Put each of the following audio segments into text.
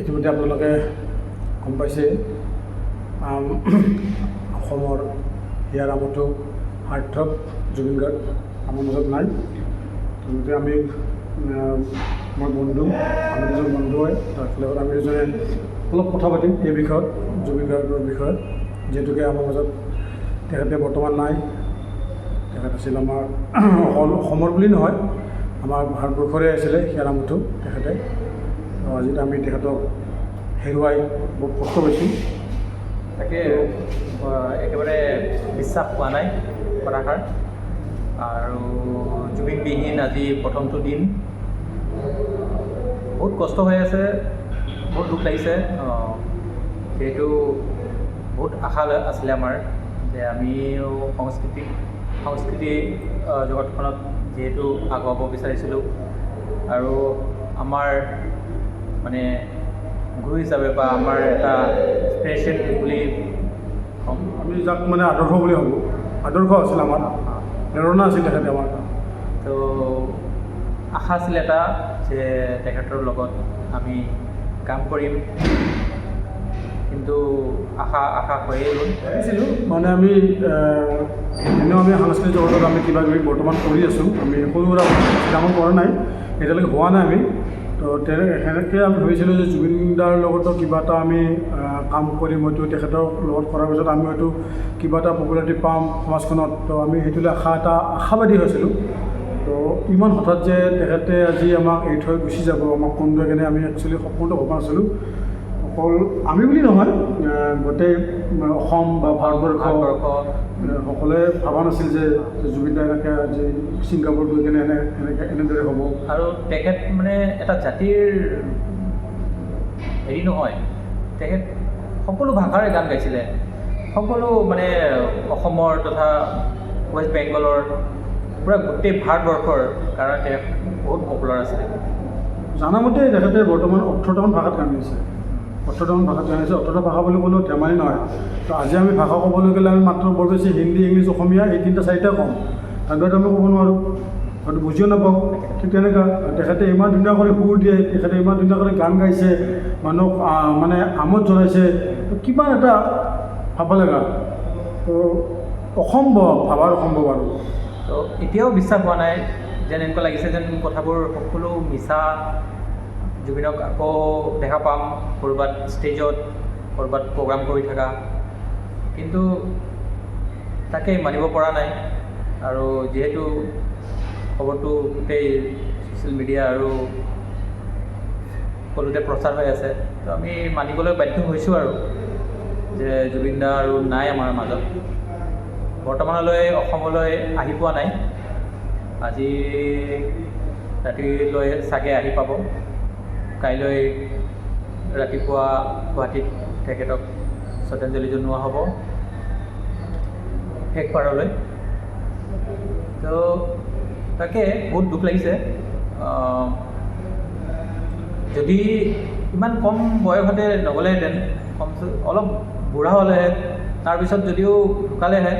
ইতিমধ্যে আপোনালোকে গম পাইছে। অসমৰ হিয়াৰ আমঠু সাৰ্থক জুবিন গাৰ্গ আমাৰ মাজত নাই। গতিকে আমি মই বন্ধু আমি দুজন বন্ধু হয়। তাৰ লগত আমি দুজনে অলপ কথা পাতিম এই বিষয়ত জুবিন গাৰ্গৰ বিষয়ত। যিহেতুকে আমাৰ মাজত তেখেতে বৰ্তমান নাই। তেখেত আছিল আমাৰ অকল অসমৰ বুলি নহয়। আমাৰ ভাৰতবৰ্ষৰে আছিলে হিয়াৰ আমঠু তেখেতে। আজি আমি তেখেতক হেৰুৱাই বহুত কষ্ট পাইছোঁ। তাকে একেবাৰে বিশ্বাস পোৱা নাই কথাষাৰ আৰু জুবিনবিহীন আজি প্ৰথমটো দিন। বহুত কষ্ট হৈ আছে বহুত দুখ লাগিছে। যিহেতু বহুত আশা আছিলে আমাৰ যে আমিও সংস্কৃতিক সংস্কৃতি আহ, জগতখনত যিহেতু আগুৱাব বিচাৰিছিলোঁ। আৰু আমাৰ মানে গুৰু হিচাপে বা আমাৰ এটা ইনস্পিৰেশ্যন বুলি ক'ম আমি যাক মানে আদৰ্শ বুলি ভাবোঁ। আদৰ্শ আছিল আমাৰ। প্ৰেৰণা আছিল তেখেতে আমাৰ। তো আশা আছিল এটা যে তেখেতৰ লগত আমি কাম কৰিম। কিন্তু আশা আশা হৈয়ে গ'ল। ভাবিছিলোঁ মানে আমি এনেও আমি সাংস্কৃতিক জগতত আমি কিবা কিবি বৰ্তমান কৰি আছোঁ। আমি সৰু সুৰা ডাঙৰ কৰা নাই। এতিয়ালৈকে হোৱা নাই আমি। তো তেনে সেনেকৈ আমি ভাবিছিলোঁ যে জুবিন দাৰ লগতো কিবা এটা আমি কাম কৰিম হয়তো তেখেতৰ লগত কৰাৰ পিছত আমি হয়তো কিবা এটা পপুলাৰিটি পাম সমাজখনত। তো আমি সেইটোলৈ আশা এটা আশাবাদী হৈছিলোঁ। তো ইমান হঠাৎ যে তেখেতে আজি আমাক এৰি থৈ গুচি যাব আমাক কন্দুৱাই কেনে আমি একচুৱেলি সপোনটো ভবা নাছিলোঁ। অকল আমি বুলি নহয় গোটেই অসম বা ভাৰতবৰ্ষ সকলোৱে ভবা নাছিল যে যে জুবিন দা এনেকৈ আজি ছিংগাপুৰ গৈ কেনে এনে এনেকৈ এনেদৰে হ'ব। আৰু তেখেত মানে এটা জাতিৰ হেৰি নহয় তেখেত সকলো ভাষাৰে গান গাইছিলে। সকলো মানে অসমৰ তথা ৱেষ্ট বেংগলৰ পূৰা গোটেই ভাৰতবৰ্ষৰ কাৰণে তেখেত বহুত পপুলাৰ আছিলে। জানামতে তেখেতে বৰ্তমান ওঠৰটামান ভাষাত গান গাইছে। ভাষাত গান গাইছে ওঠৰটা ভাষা বুলি ক'লেও ধেমালি নহয়। তো আজি আমি ভাষা ক'বলৈ গ'লে আমি মাত্ৰ বৰ বেছি হিন্দী ইংলিছ অসমীয়া এই তিনিটা চাৰিটা কম। তাৰ বাহিৰে আমি ক'ব নোৱাৰোঁ। হয়তো বুজিও নাপাওঁ। ঠিক তেনেকুৱা তেখেতে ইমান ধুনীয়া কৰি সুৰ দিয়ে। তেখেতে ইমান ধুনীয়া কৰি গান গাইছে। মানুহক মানে আমোদ জনাইছে। কিমান এটা ভাব লগা। তো অসম্ভৱ ভাবাৰ অসম্ভৱ আৰু। তো এতিয়াও বিশ্বাস হোৱা নাই যেন এনেকুৱা লাগিছে যেন কথাবোৰ সকলো মিছা জুবিনক আকৌ দেখা পাম ক'ৰবাত ষ্টেজত ক'ৰবাত প্ৰগ্ৰাম কৰি থকা। কিন্তু তাকেই মানিব পৰা নাই। আৰু যিহেতু খবৰটো গোটেই ছ'চিয়েল মিডিয়া আৰু সকলোতে প্ৰচাৰ হৈ আছে তো আমি মানিবলৈ বাধ্য হৈছোঁ আৰু যে জুবিন দা আৰু নাই আমাৰ মাজত। বৰ্তমানলৈ অসমলৈ আহি পোৱা নাই। আজি ৰাতিলৈ চাগে আহি পাব। কাইলৈ ৰাতিপুৱা গুৱাহাটীত তেখেতক শ্ৰদ্ধাঞ্জলি জনোৱা হ'ব শেষবাৰলৈ। তো তাকে বহুত দুখ লাগিছে। যদি ইমান কম বয়সতে নগ'লেহেঁতেন কম অলপ বুঢ়া হ'লেহে তাৰপিছত যদিও ঢুকালেহে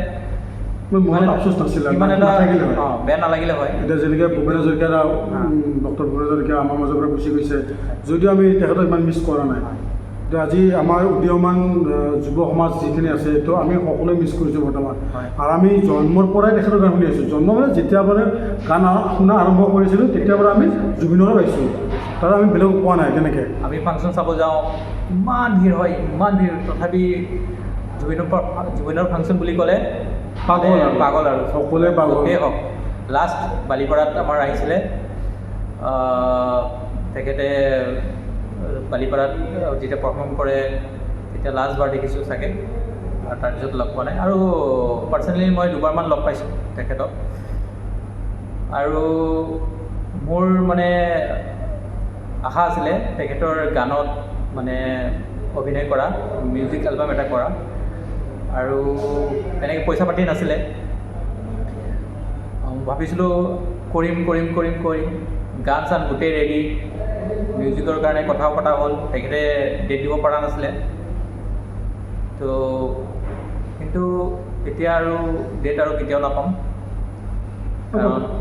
মনত আফচোচ নাছিলে ইমান এটা বেয়া নালাগিলে হয়। এতিয়া যেনেকৈ ভূপেন হাজৰিকা ডক্টৰ ভূপেন হাজৰিকা আমাৰ মাজৰ পৰা গুচি গৈছে যদিও আমি তেখেতক ইমান মিছ কৰা নাই। এতিয়া আজি আমাৰ উদীয়মান যুৱ সমাজ যিখিনি আছে তো আমি সকলোৱে মিছ কৰিছোঁ বৰ্তমান। আৰু আমি জন্মৰ পৰাই তেখেতৰ গান শুনি আছোঁ। জন্ম মানে যেতিয়া মানে গান শুনা আৰম্ভ কৰিছিলোঁ তেতিয়াৰ পৰা আমি জুবিনৰে পাইছোঁ। তাৰ আমি বেলেগ পোৱা নাই তেনেকৈ আমি ফাংচন চাব যাওঁ। ইমান ভিৰ হয় ইমান ভিৰ। তথাপি জুবিনৰ জুবিনৰ ফাংচন বুলি ক'লে পাগল আৰু। পাগল আৰু সকলোৱে পাগল। য'তেই হওক। লাষ্ট বালিপাৰাত আমাৰ আহিছিলে। আহ, তেখেতে বালিপাৰাত যেতিয়া পাৰফৰ্ম কৰে তেতিয়া লাষ্টবাৰ দেখিছোঁ চাগে। আৰু তাৰপিছত লগ পোৱা নাই। আৰু পাৰ্চনেলি মই দুবাৰমান লগ পাইছোঁ তেখেতক। আৰু মোৰ মানে আশা আছিলে তেখেতৰ গানত মানে অভিনয় কৰা মিউজিক এলবাম এটা কৰা। আৰু তেনেকৈ পইচা পাতি নাছিলে। ভাবিছিলোঁ কৰিম কৰিম কৰিম কৰিম। গান চান গোটেই ৰেডি মিউজিকৰ কাৰণে কথাও পতা হ'ল তেখেতে ডেট দিব পৰা নাছিলে। তো কিন্তু এতিয়া আৰু ডেট আৰু কেতিয়াও নাপাম।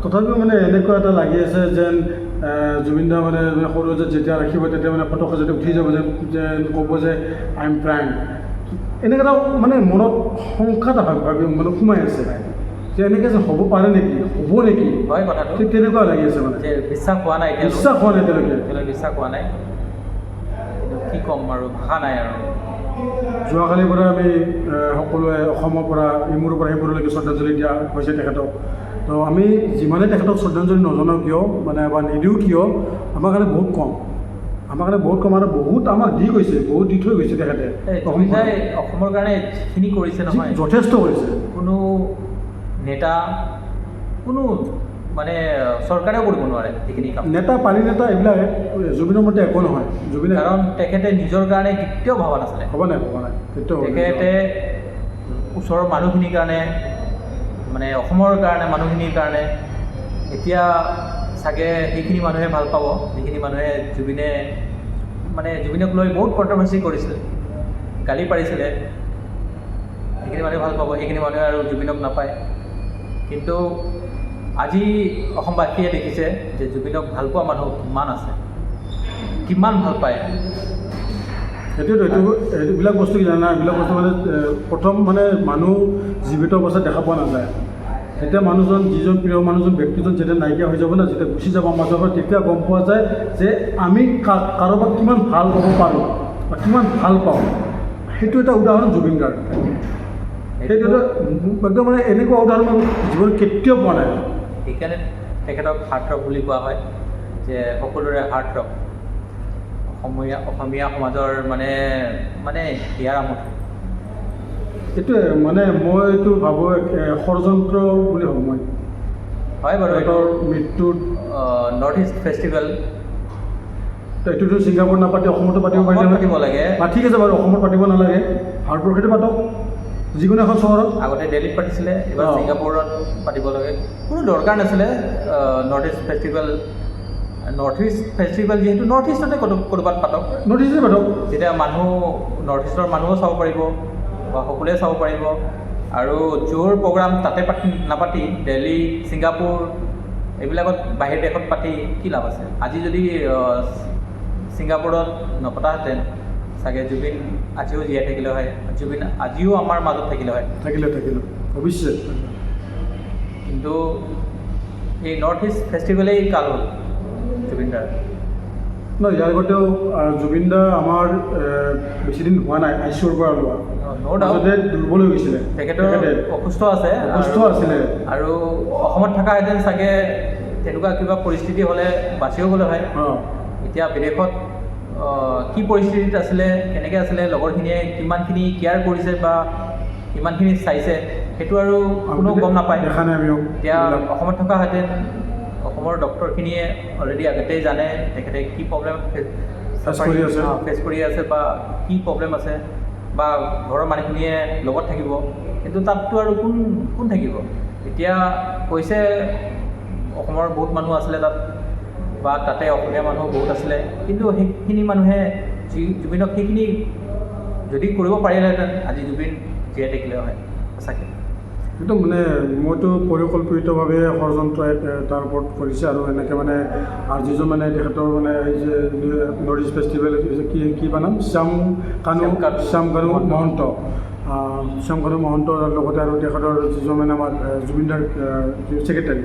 তথাপিও মানে এনেকুৱা এটা লাগি আছে যেন জুবিন দা মানে সৰু যেতিয়া ৰাখিব তেতিয়া মানে ফটকে যদি উঠি যাব যেন ক'ব যে আই এম প্ৰাইম এনেকুৱা এটা মানে মনত শংকা এটা ভাবি মানে সোমাই আছে যে এনেকৈ যে হ'ব পাৰে নেকি হ'ব নেকি? হয় কথাটো। ঠিক তেনেকুৱা লাগি আছে মানে। বিশ্বাস হোৱা নাই বিশ্বাস হোৱা নাই এতিয়ালৈকে। এতিয়ালৈ বিশ্বাস হোৱা নাই। কি ক'ম আৰু ভাষা নাই আৰু। যোৱাকালিৰ পৰা আমি সকলোৱে অসমৰ পৰা ইমূৰৰ পৰা সিমূৰলৈকে শ্ৰদ্ধাঞ্জলি দিয়া হৈছে তেখেতক। তো আমি যিমানে তেখেতক শ্ৰদ্ধাঞ্জলি নজনাওঁ কিয় মানে বা নিদিওঁ কিয় আমাৰ কাৰণে বহুত কম। আমাৰ কাৰণে বহুত কম আৰু বহুত আমাক দি গৈছে বহুত দি থৈ গৈছে তেখেতে। অসমৰ কাৰণে। যিখিনি কৰিছে নহয় যথেষ্ট কৰিছে। কোনো নেতা কোনো মানে চৰকাৰেও কৰিব নোৱাৰে সেইখিনি কাম। নেতা পানী নেতা এইবিলাক জুবিনৰ মতে একো নহয়। জুবিনে কাৰণ তেখেতে নিজৰ কাৰণে কেতিয়াও ভবা নাছিলে। হ'ব নাই হ'ব নাই। নাই। তেখেতে ওচৰৰ মানুহখিনিৰ কাৰণে মানে অসমৰ কাৰণে মানুহখিনিৰ কাৰণে এতিয়া চাগে সেইখিনি মানুহে ভাল পাব। যিখিনি মানুহে জুবিনে মানে জুবিনক লৈ বহুত কণ্ট্ৰভাৰ্চি কৰিছিল। গালি পাৰিছিলে। সেইখিনি মানুহে ভাল পাব সেইখিনি মানুহে আৰু জুবিনক নাপায়। কিন্তু আজি অসমবাসীয়ে দেখিছে যে জুবিনক ভাল পোৱা মানুহ কিমান আছে। কিমান ভাল পায়। সেইটোৱেতো এইটো এইবিলাক বস্তু কি জানা? এইবিলাক বস্তু মানে প্ৰথম মানে মানুহ জীৱিত অৱস্থাত দেখা পোৱা নাযায়। যেতিয়া মানুহজন যিজন প্ৰিয় মানুহজন, ব্যক্তিজন যেতিয়া নাইকিয়া হৈ যাব না, যেতিয়া গুচি যাব মাজৰ পৰা, তেতিয়া গম পোৱা যায় যে আমি কাৰোবাক কিমান ভালো পাব পাৰোঁ বা কিমান ভালো পাওঁ। সেইটো এটা উদাহৰণ জুবিন গাৰ্গ। সেইটো একদম মানে এনেকুৱা উদাহৰণ মই জীৱনত কেতিয়াও পোৱা নাই। সেইকাৰণে তেখেতক হাৰ্টৰক বুলি কোৱা হয়, যে সকলোৰে হাৰ্টৰক অসমীয়া অসমীয়া সমাজৰ মানে মানে হিয়াৰ আমঠু। এইটোৱে মানে মই এইটো ভাবোঁ ষড়যন্ত্ৰ বুলি ভাবোঁ মই। হয় বাৰু তেখেতৰ মৃত্যুত নৰ্থ ইষ্ট ফেষ্টিভেল এইটোতো ছিংগাপুৰ নাপাতি অসমতো পাতিব পাৰিলে পাতিব লাগে। ঠিক আছে বাৰু অসমত পাতিব নালাগে। ভাৰতবৰ্ষতে পাতক। যিকোনো এখন চহৰত। আগতে দিল্লীত পাতিছিলে এইবাৰ। ছিংগাপুৰত পাতিব লাগে। কোনো দৰকাৰ নাছিলে north east festival north east festival যিহেতু নৰ্থ ইষ্টতে ক'তো ক'ৰবাত পাতক। নৰ্থ ইষ্টে পাতক। যেতিয়া মানুহ নৰ্থ ইষ্টৰ মানুহো চাব পাৰিব। বা সকলোৱে চাব পাৰিব। আৰু য'ৰ প্ৰগ্ৰাম তাতে পাতি নাপাতি দেলহি ছিংগাপুৰ এইবিলাকত বাহিৰ দেশত পাতি কি লাভ আছে? আজি যদি ছিংগাপুৰত নপতাহেঁতেন চাগে জুবিন আজিও জীয়াই থাকিলে হয়। জুবিন আজিও আমাৰ মাজত থাকিলে হয়। থাকিলে থাকিলে। অৱশ্যে। কিন্তু এই নৰ্থ ইষ্ট ফেষ্টিভেলেই কাল হ'ল জুবিন দাৰ। ন ইয়াৰ আগতেও জুবিন দা আমাৰ বেছিদিন হোৱা নাই আই চি পৰা লোৱা। দুৰ্বল হৈ গৈছিলে। তেখেতৰ অসুস্থ আছে। অসুস্থ আৰু- আছিলে। আৰু অসমত থকাহেঁতেন চাগে তেনেকুৱা কিবা পৰিস্থিতি হ'লে বাচিও গ'লে হয়। এতিয়া বিদেশত কি পৰিস্থিতিত আছিলে কেনেকৈ আছিলে লগৰখিনিয়ে কিমানখিনি কেয়াৰ কৰিছে বা কিমানখিনি চাইছে সেইটো আৰু কোনো গম নাপায়। দেখা নাই আমিও। এতিয়া। অসমত থকাহেঁতেন অসমৰ ডক্টৰখিনিয়ে অলৰেডি আগতেই জানে তেখেতে কি প্ৰব্লেম Face কৰি আছে। ফেচ কৰি আছে বা কি প্ৰব্লেম আছে। বা ঘৰৰ মানুহখিনিয়ে লগত থাকিব। কিন্তু তাততো আৰু কোন কোন থাকিব? এতিয়া কৈছে অসমৰ বহুত মানুহ আছিলে তাত বা তাতে অসমীয়া মানুহ বহুত আছিলে। কিন্তু সেইখিনি মানুহে যি জুবিনক সেইখিনি যদি কৰিব পাৰিলেহেঁতেন আজি জুবিন জীয়াই থাকিলে হয় সঁচাকৈ। একদম মানে মইতো পৰিকল্পিতভাৱে ষড়যন্ত্ৰ তাৰ ওপৰত কৰিছে আৰু এনেকৈ মানে আৰু যিজন মানে তেখেতৰ মানে এই যে নৰ্থ ইষ্ট ফেষ্টিভেল কি কি বা নাম? শ্যাম কানু শ্যাম কানু। মহন্ত। শ্যাম কানু মহন্তৰ লগতে আৰু তেখেতৰ যিজন মানে আমাৰ জুবিনদাৰ ছেক্ৰেটাৰী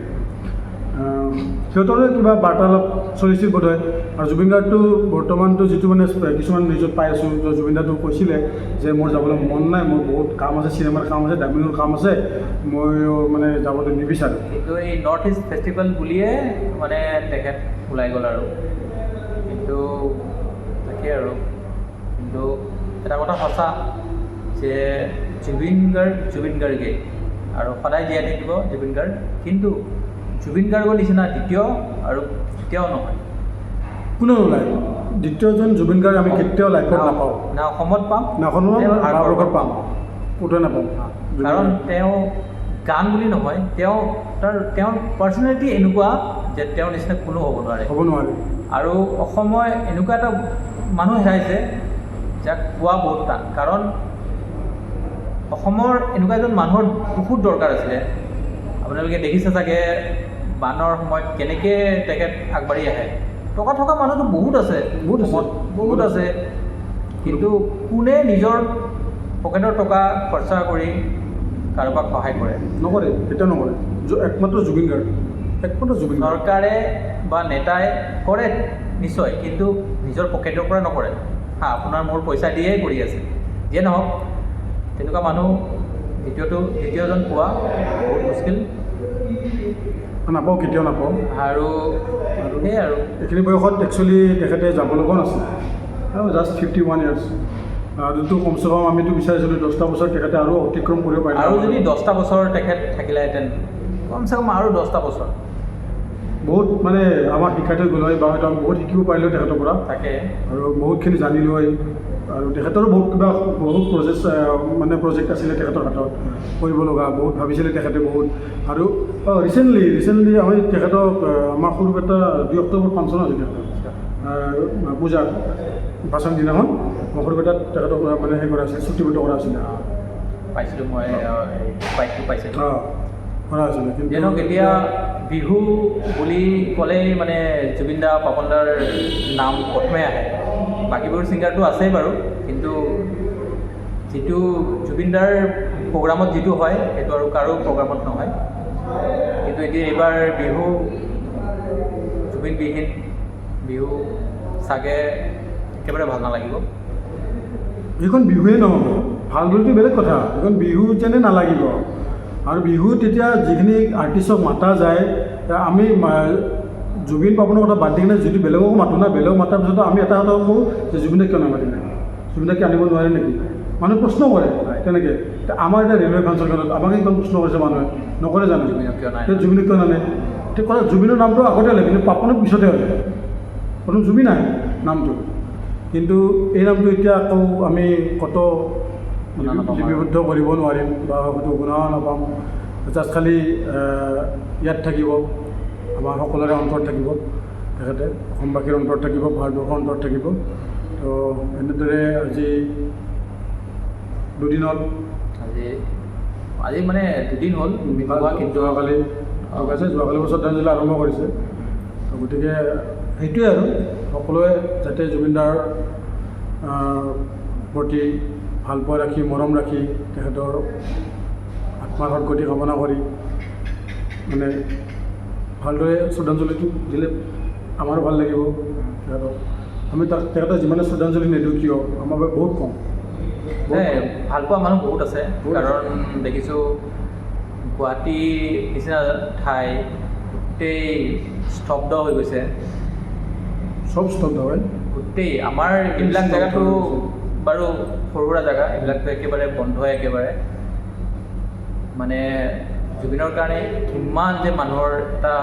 সিহঁতৰে কিবা বাৰ্তালাপ চলিছিল বোধহয়। আৰু জুবিন গাৰ্গটো বৰ্তমানটো যিটো মানে কিছুমান নিউজত পাই আছোঁ জুবিন দাটো কৈছিলে যে মোৰ যাবলৈ মন নাই মোৰ বহুত কাম আছে চিনেমাৰ কাম আছে ডাবিঙৰ কাম আছে মই মানে যাবলৈ নিবিচাৰোঁ। কিন্তু এই নৰ্থ ইষ্ট ফেষ্টিভেল বুলিয়ে মানে তেখেত ওলাই গ'ল আৰু। কিন্তু তাকে আৰু। কিন্তু এটা কথা সঁচা যে জুবিন গাৰ্গ জুবিন গাৰ্গে আৰু সদায় জীয়াই থাকিব জুবিন গাৰ্গ। কিন্তু জুবিন গাৰ্গৰ নিচিনা দ্বিতীয় আৰু তৃতীয় নহয়। কোনো নোলায় দ্বিতীয়জন জুবিন গাৰ্গ আমি কেতিয়াও লাইফত নাপাওঁ। না অসমত পাম না অসমত ভাৰতবৰ্ষত পাম? নাপাওঁ। জুবিন কাৰণ। তেওঁ গান বুলি নহয় তেওঁ তাৰ তেওঁৰ পাৰ্চনেলিটি এনেকুৱা যে তেওঁৰ নিচিনা কোনো হ'ব নোৱাৰে। হ'ব নোৱাৰে। আৰু অসমে এনেকুৱা এটা মানুহ হেৰাইছে যাক পোৱা বহুত টান। কাৰণ অসমৰ এনেকুৱা এজন মানুহৰ বহুত দৰকাৰ আছিলে। আপোনালোকে দেখিছে চাগে বানৰ সময়ত কেনেকৈ তেখেত আগবাঢ়ি আহে। টকা থকা মানুহতো বহুত আছে বহুত বহুত আছে। কিন্তু কোনে নিজৰ পকেটৰ টকা খৰচা কৰি কাৰোবাক সহায় কৰে? নকৰে কেতিয়াও নকৰে। একমাত্ৰ জুবিন গাৰ্গ। একমাত্ৰ জুবিন চৰকাৰে বা নেতাই কৰে নিশ্চয় কিন্তু নিজৰ পকেটৰ পৰা নকৰে। হা আপোনাৰ মোৰ পইচা দিয়েই কৰি আছে। যিয়ে নহওক তেনেকুৱা মানুহ দ্বিতীয়টো দ্বিতীয়জন পোৱা বহুত মুস্কিল। নাপাওঁ কেতিয়াও নাপাওঁ। আৰু সেয়াই আৰু। এইখিনি বয়সত একচুৱেলি তেখেতে যাব লগা নাছিল। আৰু জাষ্ট ফিফটি ওৱান ইয়াৰ্ছ যোনটো কমচে কম আমিতো বিচাৰিছিলোঁ দহটা বছৰ তেখেতে আৰু অতিক্ৰম কৰিব পাৰিলে আৰু যদি দহটা বছৰ তেখেত থাকিলেহেঁতেন কমচে কম আৰু দহটা বছৰ। বহুত মানে আমাক শিকাই থৈ গ'ল হয় বা হয়তো আমি বহুত শিকিব পাৰিলোঁ তেখেতৰ পৰা। তাকে। আৰু বহুতখিনি জানিলোঁ হয় আৰু তেখেতৰো বহুত কিবা বহুত প্ৰজেক্ট মানে প্ৰজেক্ট আছিলে তেখেতৰ হাতত কৰিব লগা বহুত ভাবিছিলে তেখেতে বহুত। আৰু ৰিচেণ্টলি ৰিচেণ্টলি আমি তেখেতক আমাৰ সৰুপেটা দুই অক্টোবৰ ফাংচন আছিল তেখেতৰ আহ, পূজা ভাষণ দিনাখন। সৰুপেটাত তেখেতক মানে হেৰি কৰা আছিলে চুক্তিবদ্ধ কৰা আছিলে। পাইছিলোঁ মই বাইকটো পাইছিলোঁ কৰা আছিলে কিন্তু এতিয়া বিহু বুলি ক'লেই মানে জুবিন দা পাপন দাৰ নাম প্ৰথমে আহে। বাকীবোৰ ছিংগাৰটো আছেই বাৰু কিন্তু যিটো জুবিন দাৰ প্ৰগ্ৰামত যিটো হয় সেইটো আৰু কাৰো প্ৰগ্ৰামত নহয়। কিন্তু এতিয়া এইবাৰ বিহু জুবিন বিহীন বিহু চাগে একেবাৰে ভাল নালাগিব। এইখন বিহুৱে নহ'ব ভাল বুলিতো বেলেগ কথা এইখন বিহু যেনে নালাগিব। আৰু বিহু তেতিয়া যিখিনি আৰ্টিষ্টক মাতা যায় আমি জুবিন পাপনৰ কথা বাদ দি কিনে যদি বেলেগকো মাতোঁ না বেলেগক মাতাৰ পিছত আমি এটা কথা কওঁ যে জুবিনক কিয় নামাতিলে জুবিনক কি আনিব নোৱাৰে নেকি? মানুহে প্ৰশ্ন কৰে তেনেকৈ আমাৰ এতিয়া ৰেলৱে ফাংচনখনত আমাক এইখন প্ৰশ্ন কৰিছে মানুহে নকৰে জানো? জুবিনক কিয় নাই? জুবিনক কিয় নানে? ঠিক কথা জুবিনৰ নামটো আগতে হ'লে কিন্তু পাপনৰ পিছতে হ'লে। প্ৰথম জুবিন আহে নামটো। কিন্তু এই নামটো এতিয়া আকৌ আমি কত নাপাম লিপিবদ্ধ কৰিব নোৱাৰিম বা হয়তো শুনাও নাপাম। জাষ্ট খালি ইয়াত থাকিব। আমাৰ সকলোৰে অন্তৰত থাকিব তেখেতে অসমবাসীৰ অন্তৰত থাকিব ভাৰতবৰ্ষৰ অন্তৰত থাকিব। তো এনেদৰে আজি দুদিনত আজি আজি মানে দুদিন হ'ল কিন্তু যোৱাকালি লগাইছে যোৱাকালি বছৰ শ্ৰদ্ধাঞ্জলি আৰম্ভ কৰিছে। তো গতিকে সেইটোৱে আৰু। সকলোৱে যাতে জুবিনদাৰ প্ৰতি ভালপোৱা ৰাখি মৰম ৰাখি তেখেতৰ আত্মাৰ সদগতি কামনা কৰি মানে ভালদৰে শ্ৰদ্ধাঞ্জলিটো দিলে আমাৰো ভাল লাগিব। তেখেতক আমি তাক তেখেতক যিমানে শ্ৰদ্ধাঞ্জলি নিদিওঁ কিয় আমাৰ বাবে বহুত কম। বহুত এই কম। ভাল পোৱা মানুহ বহুত আছে। কাৰণ দেখিছোঁ গুৱাহাটী নিচিনা ঠাই গোটেই স্তব্ধ হৈ গৈছে। চব স্তব্ধ হয়? গোটেই আমাৰ এইবিলাক জেগাটো। বাৰু সৰু সুৰা জেগা এইবিলাকতো একেবাৰে বন্ধ একেবাৰে। মানে জুবিনৰ কাৰণে কিমান যে মানুহৰ এটা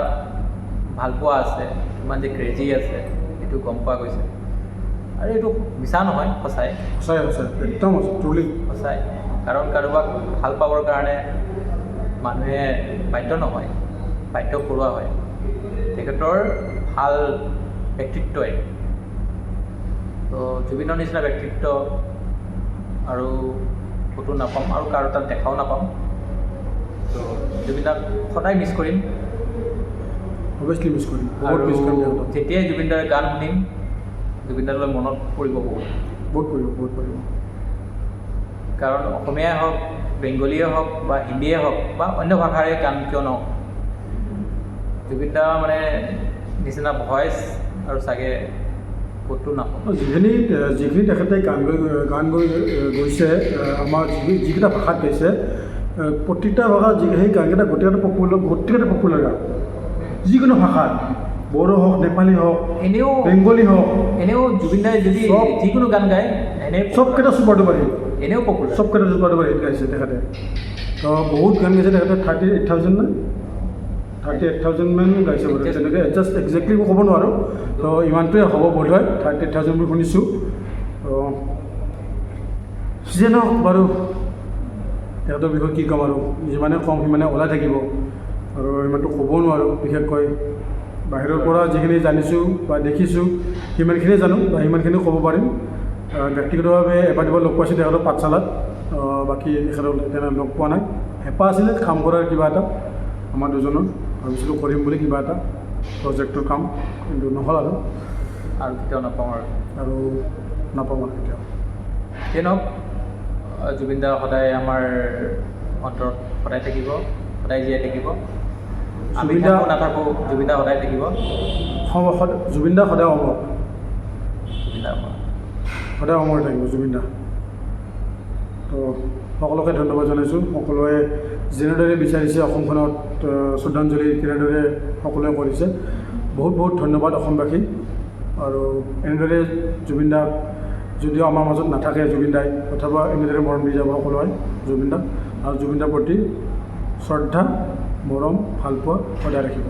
ভালপোৱা আছে কিমান যে ক্ৰেজি আছে সেইটো গম পোৱা গৈছে। আৰু এইটো মিছা নহয় সঁচাই। সঁচাই সঁচাই একদম ট্ৰুলি সঁচাই। কাৰণ কাৰোবাক ভাল পাবৰ কাৰণে মানুহে বাধ্য নহয় বাধ্য কৰোৱা হয়। তেখেতৰ ভাল ব্যক্তিত্বই। তো জুবিনৰ নিচিনা ব্যক্তিত্ব আৰু ক'তো নাপাম আৰু কাৰো তাত দেখাও নাপাম। তো জুবিনদাক সদায় মিছ কৰিম। অভিয়াছলি মিছ কৰিম বহুত মিছ কৰিম যেতিয়াই জুবিনদাৰ গান শুনিম। জুবিনদালৈ মনত পৰিব বহুত। বহুত কৰিব বহুত কৰিব কাৰণ অসমীয়াই হওক বেংগলীয়ে হওক বা হিন্দীয়ে হওক বা অন্য ভাষাৰে গান কিয় নহওক জুবিন দা মানে নিচিনা ভইচ আৰু চাগে ক'তো আৰু যিখিনি যিখিনি তেখেতে গান গৈ গান গৈ গৈছে আমাৰ যি যিকেইটা ভাষাত গাইছে আহ, প্ৰত্যেকটা ভাষাত যি সেই গানকেইটা গোটেইকেইটা পপুলাৰ গোটেইকেইটা পপুলাৰ গান যিকোনো ভাষাত বড়ো হওক নেপালী হওক এনেও বেংগলী হওক এনেও জুবিন দাই যদি যিকোনো গান গায় এনেই চবকেইটা চুপাৰ ডুপাৰ হিট এনেও পপুলাৰ চবকেইটা চুপাৰ ডুপাৰ হিট গাইছে তেখেতে। তো বহুত গান গাইছে তেখেতে থাৰ্টি এইট থাউজেণ্ড নে? থাৰ্টি এইট থাউজেণ্ড মান গাইছে বাৰু। তেনেকৈ জাষ্ট একজেক্টলি মই ক'ব নোৱাৰোঁ। তো ইমানটোৱে হ'ব বোধ হয় থাৰ্টি এইট থাউজেণ্ড বুলি শুনিছোঁ। যিয়ে নহওক বাৰু। তেখেতৰ বিষয়ে কি ক'ম আৰু? যিমানে কম সিমানে ওলাই থাকিব। আৰু ইমানটো ক'ব নোৱাৰোঁ বিশেষকৈ। বাহিৰৰ পৰা যিখিনি জানিছোঁ বা দেখিছোঁ সিমানখিনিয়ে জানো বা সিমানখিনি ক'ব পাৰিম। ব্যক্তিগতভাৱে এবাৰ দুবাৰ লগ পাইছোঁ তেখেতৰ পাঠশালাত। বাকী তেখেতক তেনে লগ পোৱা নাই। হেঁপাহ আছিলে কাম কৰাৰ কিবা এটা আমাৰ দুজনৰ। ভাবিছিলোঁ কৰিম বুলি কিবা এটা প্ৰজেক্টৰ কাম কিন্তু নহ'ল আৰু। আৰু কেতিয়াও নাপাওঁ আৰু। আৰু নাপাম আৰু কেতিয়াও। যিয়ে নহওক। জুবিন দা সদায় আমাৰ অন্তৰত সদায় থাকিব সদায় জীয়াই থাকিব। আমি জুবিন দা- থাকোঁ নাথাকোঁ জুবিন দা সদায় থাকিব। জুবিন দা সদায় অমৰ জুবিন দা সদায় অমৰ থাকিব জুবিন দা। তো সকলোকে ধন্যবাদ জনাইছোঁ। সকলোৱে যেনেদৰে বিচাৰিছে অসমখনত শ্ৰদ্ধাঞ্জলি তেনেদৰে সকলোৱে কৰিছে। বহুত বহুত ধন্যবাদ অসমবাসী। আৰু এনেদৰে জুবিন দাক যদিও আমাৰ মাজত নাথাকে জুবিন দাই তথাপিও এনেদৰে মৰম দি যাব সকলোৱে জুবিন দাক। আৰু জুবিন দাৰ প্ৰতি শ্ৰদ্ধা মৰম ভালপোৱা সদায় ৰাখিব।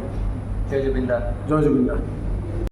জয় জুবিন দা। জয় জুবিন দা।